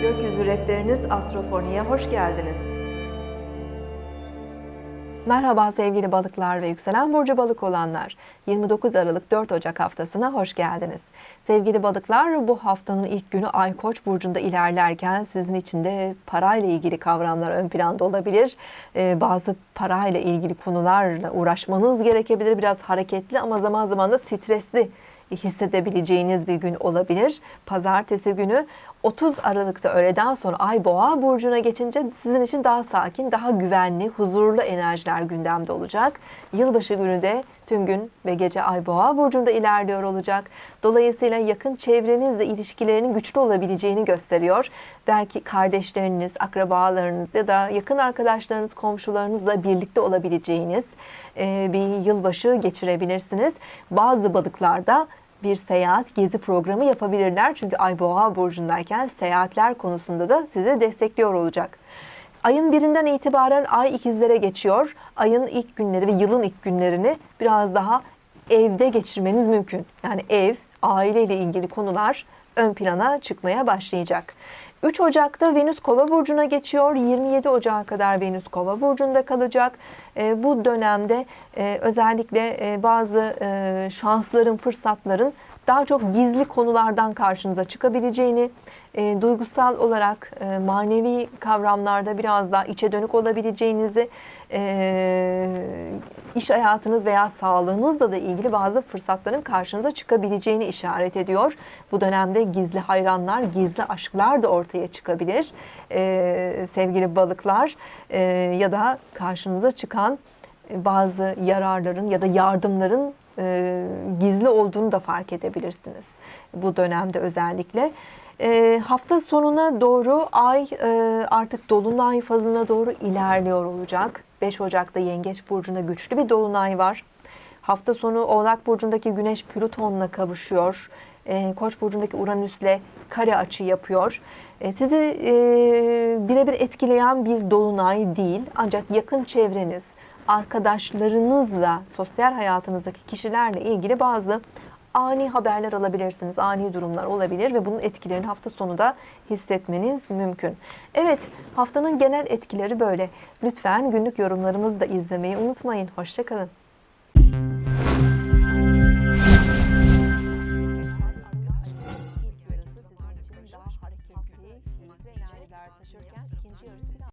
Rehberiniz Astrofoni'ye hoş geldiniz. Merhaba sevgili balıklar ve yükselen burcu balık olanlar. 29 Aralık 4 Ocak haftasına hoş geldiniz. Sevgili balıklar bu haftanın ilk günü Ay Koç burcunda ilerlerken sizin için de parayla ilgili kavramlar ön planda olabilir. Ee, bazı parayla ilgili konularla uğraşmanız gerekebilir. Biraz hareketli ama zaman zaman da stresli hissedebileceğiniz bir gün olabilir. Pazartesi günü 30 Aralık'ta öğleden sonra Ay Boğa burcuna geçince sizin için daha sakin, daha güvenli, huzurlu enerjiler gündemde olacak. Yılbaşı günü de tüm gün ve gece Ay Boğa burcunda ilerliyor olacak. Dolayısıyla yakın çevrenizle ilişkilerinin güçlü olabileceğini gösteriyor. Belki kardeşleriniz, akrabalarınız ya da yakın arkadaşlarınız, komşularınızla birlikte olabileceğiniz bir yılbaşı geçirebilirsiniz. Bazı balıklarda bir seyahat, gezi programı yapabilirler. Çünkü Ay Boğa burcundayken seyahatler konusunda da sizi destekliyor olacak. Ayın birinden itibaren ay ikizlere geçiyor. Ayın ilk günleri ve yılın ilk günlerini biraz daha evde geçirmeniz mümkün. Yani ev, aile ile ilgili konular ön plana çıkmaya başlayacak. 3 Ocak'ta Venüs Kova burcuna geçiyor. 27 Ocak'a kadar Venüs Kova burcunda kalacak. E, bu dönemde e, özellikle e, bazı e, şansların, fırsatların daha çok gizli konulardan karşınıza çıkabileceğini, e, duygusal olarak e, manevi kavramlarda biraz daha içe dönük olabileceğinizi, e, iş hayatınız veya sağlığınızla da ilgili bazı fırsatların karşınıza çıkabileceğini işaret ediyor. Bu dönemde gizli hayranlar, gizli aşklar da ortaya çıkabilir. E, sevgili balıklar e, ya da karşınıza çıkan bazı yararların ya da yardımların e, gizli olduğunu da fark edebilirsiniz. Bu dönemde özellikle. E, hafta sonuna doğru ay e, artık dolunay fazına doğru ilerliyor olacak. 5 Ocak'ta Yengeç Burcu'nda güçlü bir dolunay var. Hafta sonu Oğlak Burcu'ndaki Güneş Plüton'la kavuşuyor. E, Koç burcundaki Uranüs'le kare açı yapıyor. E, sizi e, birebir etkileyen bir dolunay değil ancak yakın çevreniz, arkadaşlarınızla, sosyal hayatınızdaki kişilerle ilgili bazı ani haberler alabilirsiniz, ani durumlar olabilir ve bunun etkilerini hafta sonu da hissetmeniz mümkün. Evet, haftanın genel etkileri böyle. Lütfen günlük yorumlarımızı da izlemeyi unutmayın. Hoşçakalın. karşılaşırken ikinci yarısı